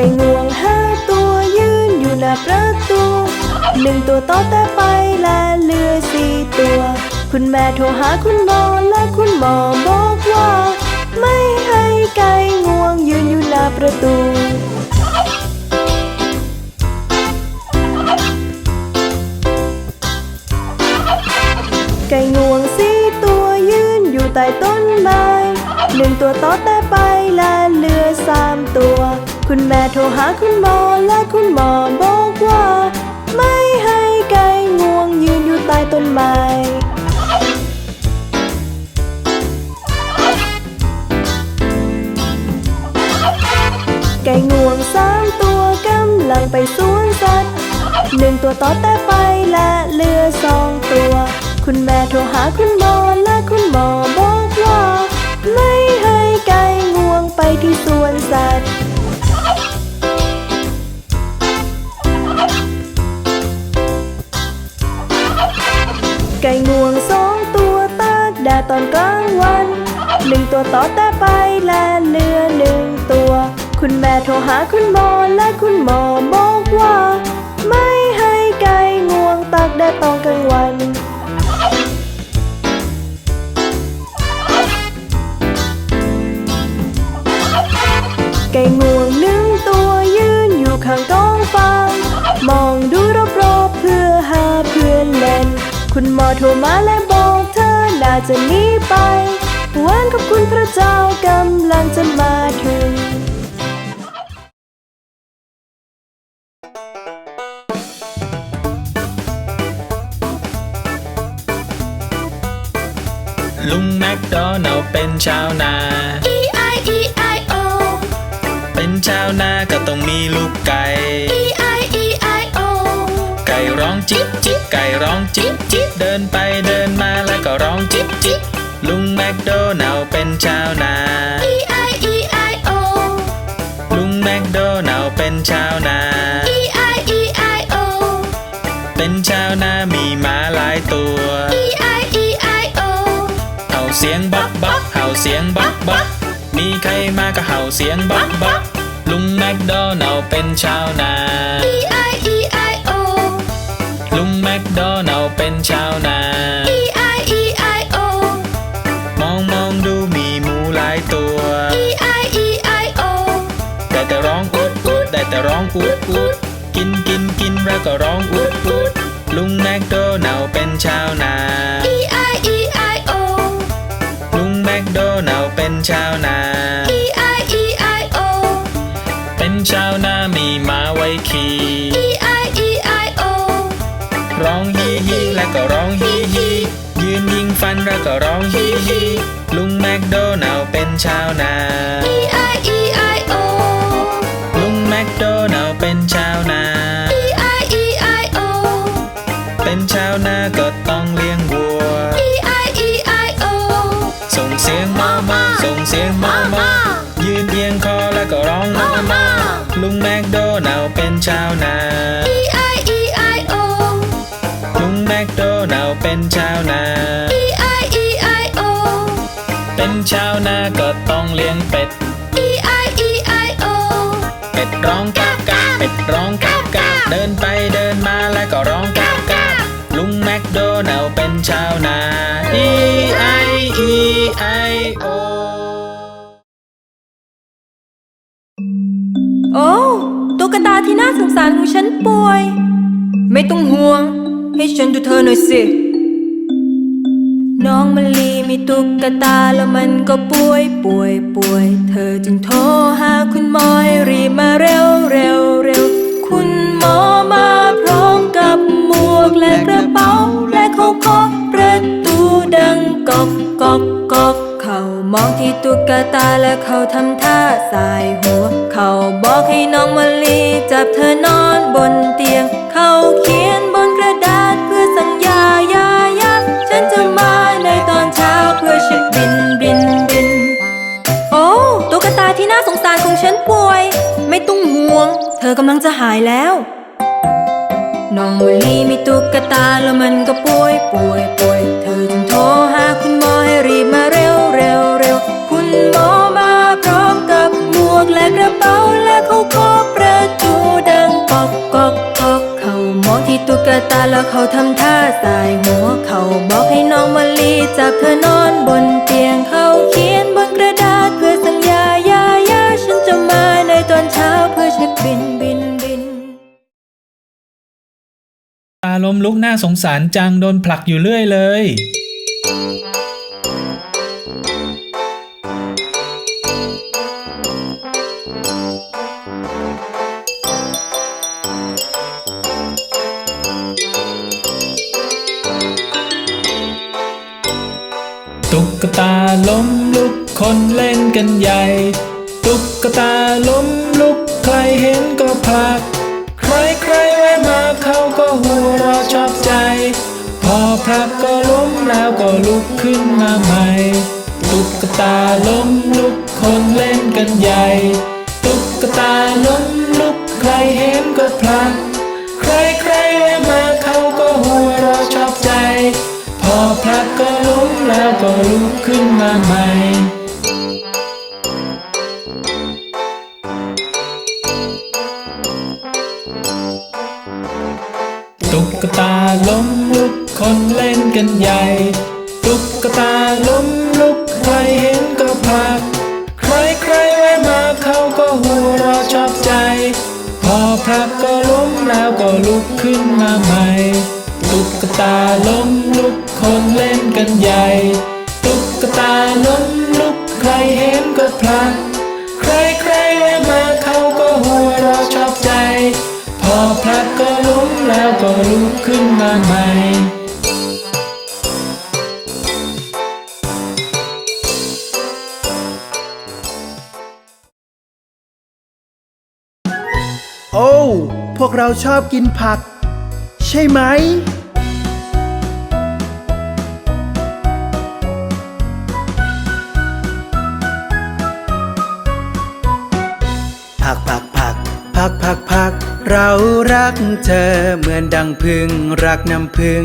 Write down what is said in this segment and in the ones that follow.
ก่งวงห้าตัวยืนอยู่หน้าประตูหนึ่งตัวต่อแต่ไปและเหลือสี่ตัว คุณแม่โทรหาคุณหมอและคุณหมอบอกว่า ไม่ให้ไก่งวงยืนอยู่หน้าประตูไก่งวงสี่ตัวยืนอยู่ใต้ต้นไม้หนึ่งตัวต่อแต่ไปและเหลือสามตัว คุณแม่โทรหาคุณหมอและคุณหมอบอกว่า ไม่ให้ไก่งวงยืนอยู่ใต้ต้นไม้ไก่งวงสามตัวกำลังไปสวนสัตว์หนึ่งตัวต่อแต่ไปและเหลือสองตัว คุณแม่โทรหาคุณหมอและคุณหมอบอกว่า ไม่ให้ไก่งวงไปที่สวนสัตว์ ตอนกลางวันหนึ่งตัวต่อแต่ไปและเหลือหนึ่งตัว คุณแม่โทรหาคุณหมอและคุณหมอบอกว่า ไม่ให้ไก่งวงตากแดดตอนกลางวันไก่งวงหนึ่งตัวยืนอยู่ข้างกองฟางมองดูรอบๆเพื่อหาเพื่อนเล่น คุณหมอโทรมาและบอก จะหนีไป วันขอบคุณพระเจ้ากำลังจะมาถึงลุงแมคโดนัลเป็นชาวนา จิ๊บจิ๊บไก่ร้องจิ๊บจิ๊บเดินไปเดินมาแล้วก็ร้องจิ๊บจิ๊บลุงแมคโดนัลด์เป็นชาวนา E-I-E-I-O ลุงแมคโดนัลด์เป็นชาวนา E-I-E-I-O เป็นชาวนามีม้าหลายตัว E-I-E-I-O เห่าเสียงบักบักเห่าเสียงบักบักมีใครมาก็เห่าเสียงบักบักลุงแมคโดนัลด์เป็นชาวนา E-I-E-I-O เป็นชาวนา E-I-E-I-O มองมองดูมีหมูหลายตัว E-I-E-I-O ได้แต่ร้องอุดอุดได้แต่ร้องอุดอุดกินกินกินแล้วก็ร้องอุดอุดลุงแมคโดนัลด์เป็นชาวนา E-I-E-I-O ลุงแมคโดนัลด์เป็นชาวนา E-I-E-I-O เป็นชาวนามีม้าไว้ขี่ ฟันแล้วก็ร้องฮีฮีลุงแมคโดนัลด์เป็นชาวนา E-I-E-I-O ลุงแมคโดนัลด์เป็นชาวนา E-I-E-I-O เป็นชาวนาก็ต้องเลี้ยงวัว E-I-E-I-O ส่งเสียงมามาส่งเสียงมามายืนเอียงคอแล้วก็ร้องมามาลุงแมคโดนัลด์เป็นชาวนา E-I-E-I-O ลุงแมคโดนัลด์เป็นชาวนา ชาวนาก็ต้องเลี้ยงเป็ด E-I-E-I-O เป็ดร้องกากาเป็ดร้องกากาเดินไปเดินมาแล้วก็ร้องกากาลุงแมคโดนัลด์เป็นชาวนา E I E I O โอ้ตุ๊กตาที่น่าสงสารของฉันป่วย ไม่ต้องห่วง ให้ฉันดูเธอหน่อยสิ น้องมะลีมีตุ๊กตาแล้วมันก็ป่วยป่วยป่วย เธอจึงโทรหาคุณหมอให้รีบมาเร็วเร็วเร็วคุณหมอมาพร้อมกับหมวกและกระเป๋า และเขาเคาะประตูดังกอกกอกกอกเขามองที่ตุ๊กตาและเขาทำท่าสายหัว เขาบอกให้น้องมะลีจับเธอนอนบนเตียง เขาเขียนบนกระดาษาสงสารของฉันป่วย ไม่ต้องห่วง เธอกำลังจะหายแล้ว น้องวิลีมีตุ๊กตาแล้วมันก็ป่วยป่วยป่วย เธอจึงโทรหาคุณหมอให้รีบมาเร็วเร็วเร็วคุณหมอมาพร้อมกับหมวกและกระเป๋าและเขาเคประตูดังกอกกอกกอกเขามองที่ตุ๊กตาแล้วเขาทำท่าสายหัวเขาบอกให้น้องวิลีจับเธอนอนบนเตียงเขาเขียน บินบินบินตาลมลุกน่าสงสารจังโดนผลักอยู่เรื่อยเลย ตุ๊กตาล้มลุกคนเล่นกันใหญ่ ตุ๊กตาล้ม มาใหม่ตุ๊กตาล้มลุกคนเล่นกันใหญ่ ตุ๊กตาล้มลุกใครเห็นก็ผลัก ใครใครมาเขาก็หัวเราชอบใจ พอผลักก็ล้มแล้วก็ลุกขึ้นมาใหม่ตุ๊กตาล้มลุกคนเล่นกันใหญ่ กันใหญ่ ตุ๊กตาล้มลุกใครเห็นก็ผลัก ใครใครแวะมาเขาก็หัวเราะชอบใจ พอผลักก็ล้มแล้วก็ลุกขึ้นมาใหม่โอ้ พวกเราชอบกินผัก ใช่ไหม กผักผักเรารักเธอเหมือนดังพึ่งรักน้ำพึ่ง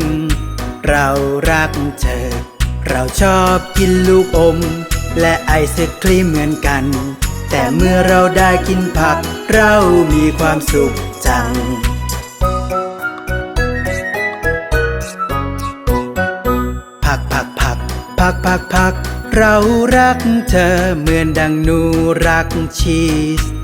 เรารักเธอ เราชอบกินลูกอม และไอศครีมเหมือนกัน แต่เมื่อเราได้กินผัก เรามีความสุขจังผักผักผักผักผักผักเรารักเธอเหมือนดังหนูรักชีส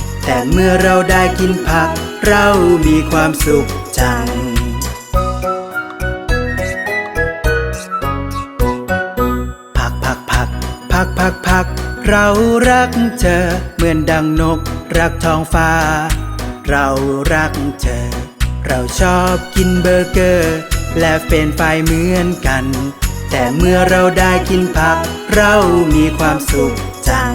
แต่เมื่อเราได้กินผัก เรามีความสุขจัง ผักผักผักผักผักผัก เรารักเธอ เหมือนดังนก รักท้องฟ้า เรารักเธอ เราชอบกินเบอร์เกอร์ และเฟรนช์ฟรายเหมือนกัน แต่เมื่อเราได้กินผัก เรามีความสุขจัง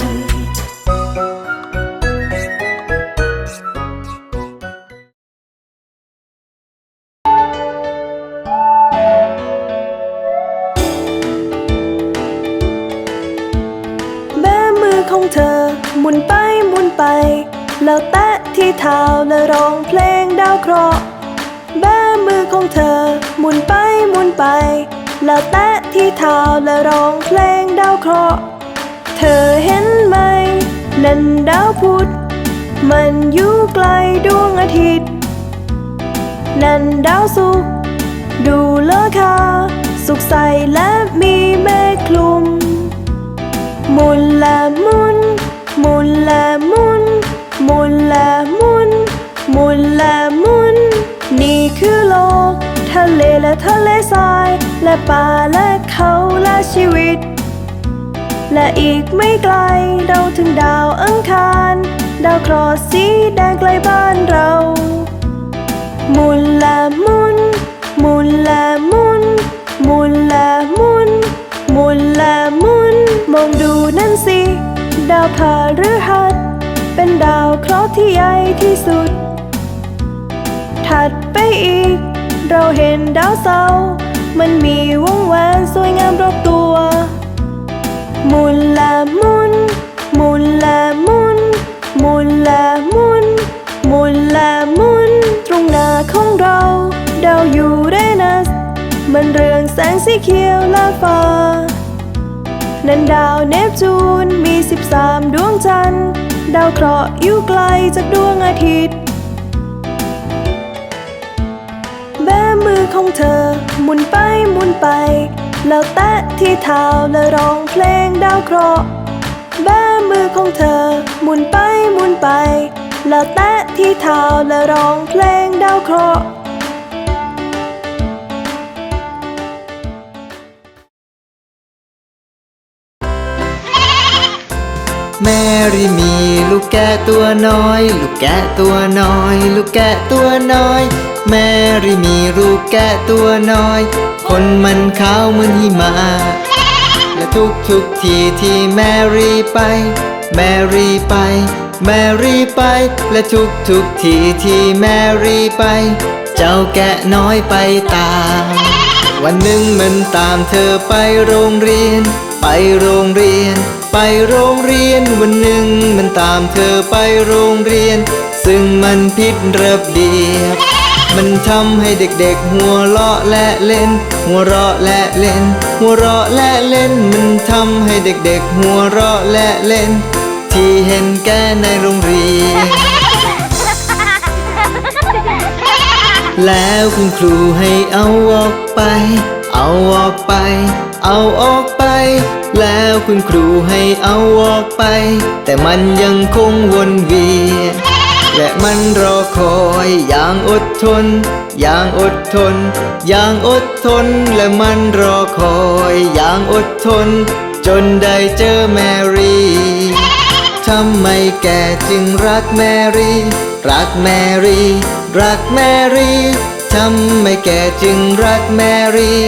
เธอ หมุนไปหมุนไป แล้วแตะที่เท้าและร้องเพลงดาวเคราะห์แม่มือของเธอ หมุนไปหมุนไป แล้วแตะที่เท้าและร้องเพลงดาวเคราะห์เธอเห็นไหม นั่นดาวพุธมันอยู่ไกลดวงอาทิตย์ นั่นดาวศุกร์ดูเลอค่าสุขใสและมีเมฆคลุม มุนละมุน มุนละมุน มุนละมุน มุนละมุน นี่คือโลก ทะเลและทะเลทราย และป่าและเขาและชีวิต และอีกไม่ไกลเราถึงดาวอังคาร ดาวเคราะห์สีแดงไกลบ้านเรา มุนละมุน มุนละมุน มุนละมุน มุนและมุน มองดูนั่นสิ ดาวพฤหัสเป็นดาวเคราะห์ที่ใหญ่ที่สุด ถัดไปอีก เราเห็นดาวเสาร์มันมีวงแหวนสวยงามรอบตัว มุนและมุน มุนและมุน มุนและมุนาวเนปจูนมี 13 ดวงจันทร์ ดาวเคราะห์อยู่ไกลจากดวงอาทิตย์ แบมือของเธอหมุนไปหมุนไป แล้วแตะที่เท้าและร้องเพลงดาวเคราะห์ แบมือของเธอหมุนไปหมุนไป แล้วแตะที่เท้าและร้องเพลงดาวเคราะห์ แมรี่มีลูกแกะตัวน้อย ลูกแกะตัวน้อย ลูกแกะตัวน้อย แมรี่มีลูกแกะตัวน้อย คนมันขาวเหมือนหิมะและทุกทุกทีที่แมรี่ไป แมรี่ไป แมรี่ไป และทุกทุกทีที่แมรี่ไป เจ้าแกะน้อยไปตาม วันหนึ่งมันตามเธอไปโรงเรียน ไปโรงเรียน ไปโรงเรียนวันหนึ่งมันตามเธอไปโรงเรียน ซึ่งมันผิดระเบียบ มันทำให้เด็กๆ หัวเราะและเล่น หัวเราะและเล่น หัวเราะและเล่น มันทำให้เด็กๆ หัวเราะและเล่น ที่เห็นแก่ในโรงเรียน แล้วคุณครูให้เอาออกไป เอาออกไป เอาออกไป แล้วคุณครูให้เอาออกไป แต่มันยังคงวนเวียนและมันรอคอยอย่างอดทน อย่างอดทน อย่างอดทน และมันรอคอยอย่างอดทน จนได้เจอแมรี่ทำไมแกจึงรักแมรี่ รักแมรี่ รักแมรี่ำไม่แก่จึงรักแมรี่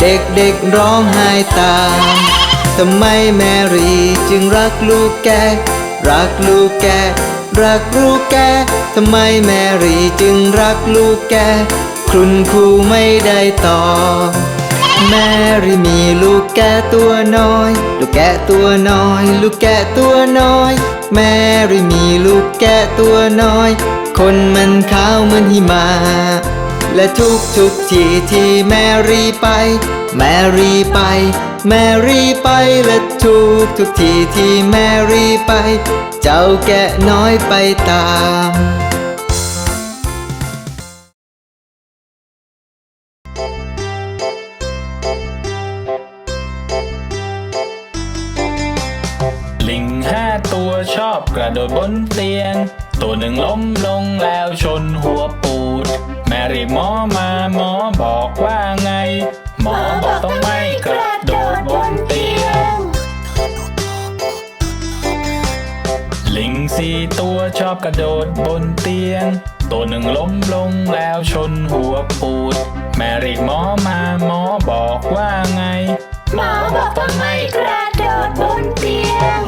เด็กๆร้องไห้ตามทำไมแมรี่จึงรักลูกแก รักลูกแก รักลูกแกทำไมแมรี่จึงรักลูกแก คุณครูไม่ได้ตอบแมรี่มีลูกแกตัวน้อย ลูกแกตัวน้อย ลูกแกตัวน้อย แมรี่มีลูกแกตัวน้อย คนมันขาวเหมือนหิมะ และทุกทุกทีที่แมรี่ไป แมรี่ไป แมรี่ไป และทุกทุกทีที่แมรี่ไป เจ้าแกะน้อยไปตามลิงห้าตัวชอบกระโดดบนเตียง ตัวหนึ่งล้มลง กระโดดบนเตียง ตัวหนึ่งล้มลงแล้วชนหัวปูด แม่เรียกหมอมาหมอบอกว่าไง หมอบอกต้องไม่กระโดดบนเตียง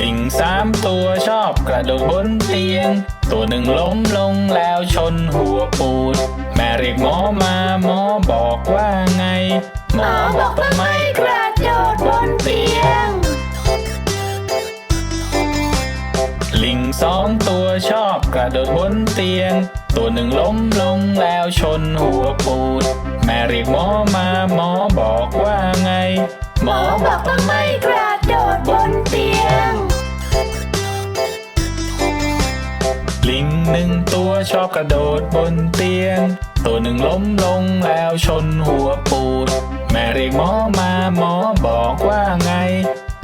ลิงสามตัวชอบกระโดดบนเตียง ตัวหนึ่งล้มลงแล้วชนหัวปูด แม่เรียกหมอมาหมอบอกว่าไง หมอบอกต้องไม่กระโดดบนเตียง ลิงสองตัวชอบกระโดดบนเตียง ตัวหนึ่งล้มลงแล้วชนหัวปูด แม่เรียกหมอมาหมอบอกว่าไง หมอบอกต้องไม่กระโดดบนเตียง ลิงหนึ่งตัวชอบกระโดดบนเตียง ตัวหนึ่งล้มลงแล้วชนหัวปูด แม่เรียกหมอมาหมอบอกว่าไง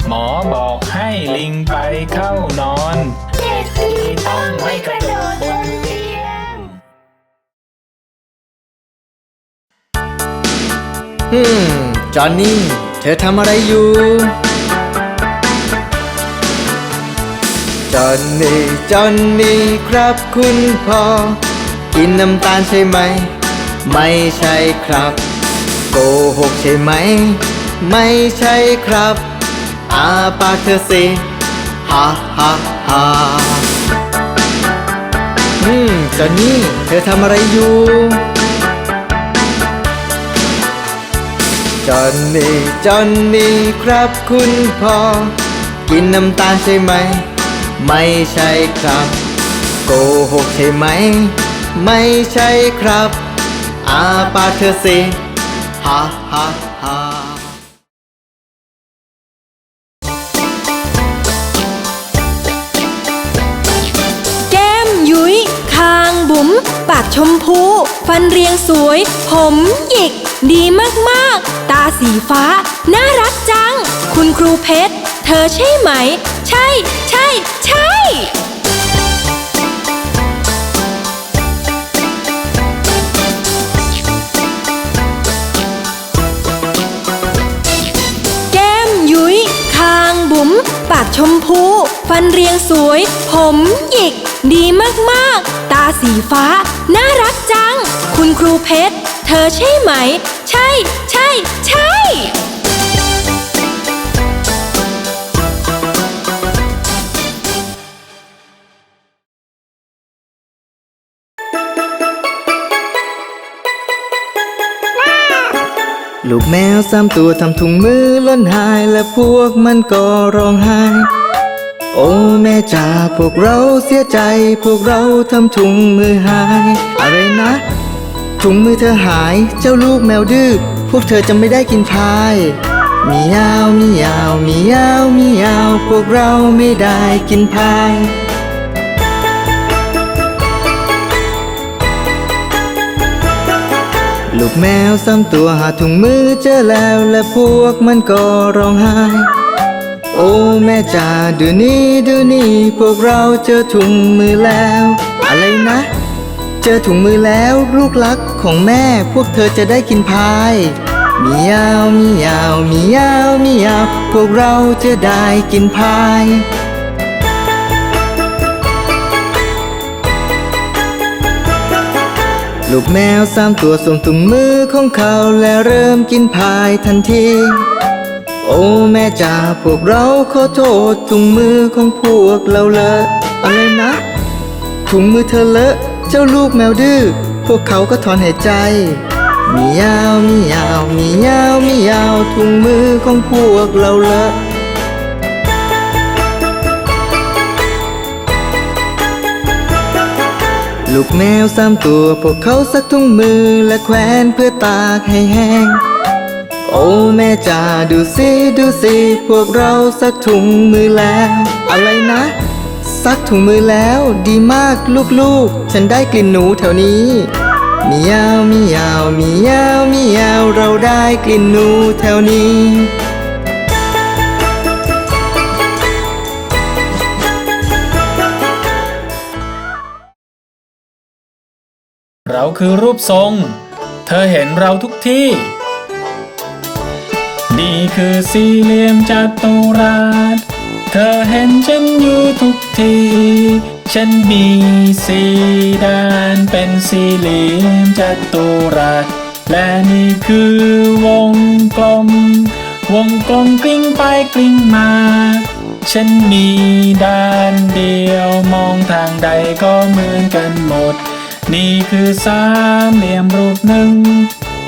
หมอบอกให้ลิงไปเข้านอน เด็กดีต้องไม่กระโดดบนเตียงฮึมจอห์นนี่ เธอทำอะไรอยู่ จอห์นนี่ จอห์นนี่ครับคุณพ่อ กินน้ำตาลใช่ไหม ไม่ใช่ครับ โกหกใช่ไหม ไม่ใช่ครับ อาปากเธอสิ ฮ่าฮ่าฮ่าอืมจอนนี่เธอทำอะไรอยู่จอนนี่จอนนี่ครับคุณพ่อ กินน้ำตาลใช่ไหม ไม่ใช่ครับ โกหกใช่ไหม ไม่ใช่ครับ อาปากเธอสิฮ่าฮ่า ชมพู ฟันเรียงสวย ผมหยิก ดีมากๆ ตาสีฟ้า น่ารักจัง คุณครูเพชร เธอใช่ไหม ใช่ ใช่ ใช่แก้มยุ้ยคางบุ๋มปากชมพู ฟันเรียงสวย ผมหยิก ดีมากๆ ตาสีฟ้า น่ารักจัง คุณครูเพชร เธอใช่ไหม ใช่ ใช่ ใช่ลูกแมวสามตัวทำถุงมือล่นหายและพวกมันก็ร้องไห้ โอ้แม่จ๋าพวกเราเสียใจ พวกเราทำถุงมือหาย อะไรนะ ถุงมือเธอหายเจ้าลูกแมวดื้อพวกเธอจะไม่ได้กินพายมียาวมียาวมียาวมียาว พวกเราไม่ได้กินพายลูกแมวสามตัวหาถุงมือเจอแล้วและพวกมันก็ร้องไห้ โอ้แม่จ๋าดูนี่ดูนี่พวกเราเจอถุงมือแล้ว อะไรนะ เจอถุงมือแล้วลูกรักของแม่พวกเธอจะได้กินพายมียาวมียาวมียาวมียาวพวกเราจะได้กินพายลูกแมวสามตัวส่งถุงมือของเขาและเริ่มกินพายทันที โอ้แม่จ๋าพวกเราขอโทษถุงมือของพวกเราเลอะอะไรนะถุงมือเธอเลอะเจ้าลูกแมวดื้อพวกเขาก็ถอนหายใจมียาวมียาวมียาวมียาวถุงมือของพวกเราเลอะลูกแมวสามตัวพวกเขาซักถุงมือและแขวนเพื่อตากให้แห้ง โอ้แม่จ๋าดูสิดูสิพวกเราซักถุงมือแล้ว อะไรนะ ซักถุงมือแล้วดีมากลูกๆ ฉันได้กลิ่นหนูแถวนี้มียาวมียาวมียาวมียาวเราได้กลิ่นหนูแถวนี้เราคือรูปทรง เธอเห็นเราทุกที่ นี่คือสี่เหลี่ยมจัตุรัส เธอเห็นฉันอยู่ทุกที ฉันมีสี่ด้านเป็นสี่เหลี่ยมจัตุรัส และนี่คือวงกลม วงกลมกลิ้งไปกลิ้งมา ฉันมีด้านเดียวมองทางใดก็เหมือนกันหมด นี่คือสามเหลี่ยมรูปหนึ่ง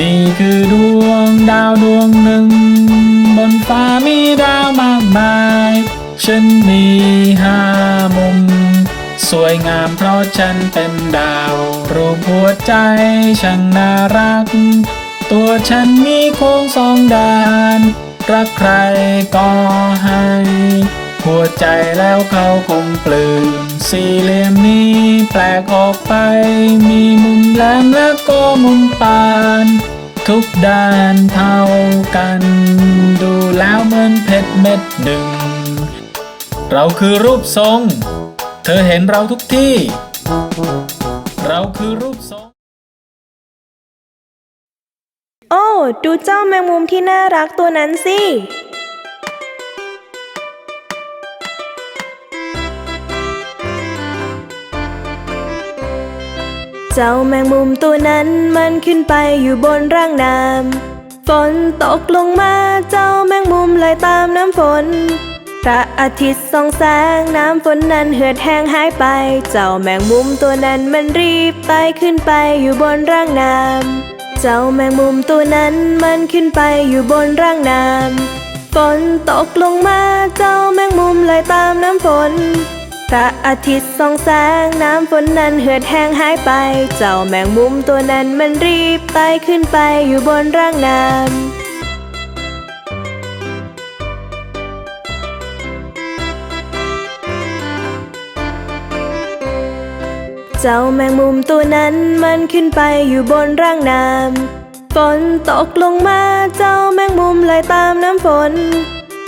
นี่คือดวงดาวดวงหนึ่ง บนฟ้ามีดาวมากมาย ฉันมีห้ามุม สวยงามเพราะฉันเป็นดาว รูปหัวใจช่างน่ารัก ตัวฉันมีโค้งสองด้าน รักใครก็ให้ หัวใจแล้วเขาคงปลื้ม สี่เหลี่ยมนี้แปลกออกไป มีมุมแหลมและก็มุมปาน ทุกด้านเท่ากัน ดูแล้วเหมือนเพชรเม็ดหนึ่ง เราคือรูปทรง เธอเห็นเราทุกที่ เราคือรูปทรงโอ้ ดูเจ้าแมงมุมที่น่ารักตัวนั้นสิ เจ้าแมงมุมตัวนั้นมันขึ้นไปอยู่บนร่างน้ำฝนตกลงมาเจ้าแมงมุมเลยตามน้ำฝน พระอาทิตย์ส่องแสงน้ำฝนนั้นเหือดแห้งหายไป เจ้าแมงมุมตัวนั้นมันรีบไต่ขึ้นไปอยู่บนร่างน้ำเจ้าแมงมุมตัวนั้นมันขึ้นไปอยู่บนร่างน้ำฝนตกลงมาเจ้าแมงมุมเลยตามน้ำฝน พระอาทิตย์ส่องแสงน้ำฝนนั้นเหือดแห้งหายไป เจ้าแมงมุมตัวนั้นมันรีบไต่ขึ้นไปอยู่บนร่างน้ำเจ้าแมงมุมตัวนั้นมันขึ้นไปอยู่บนร่างน้ำฝนตกลงมาเจ้าแมงมุมเลตามน้ำฝน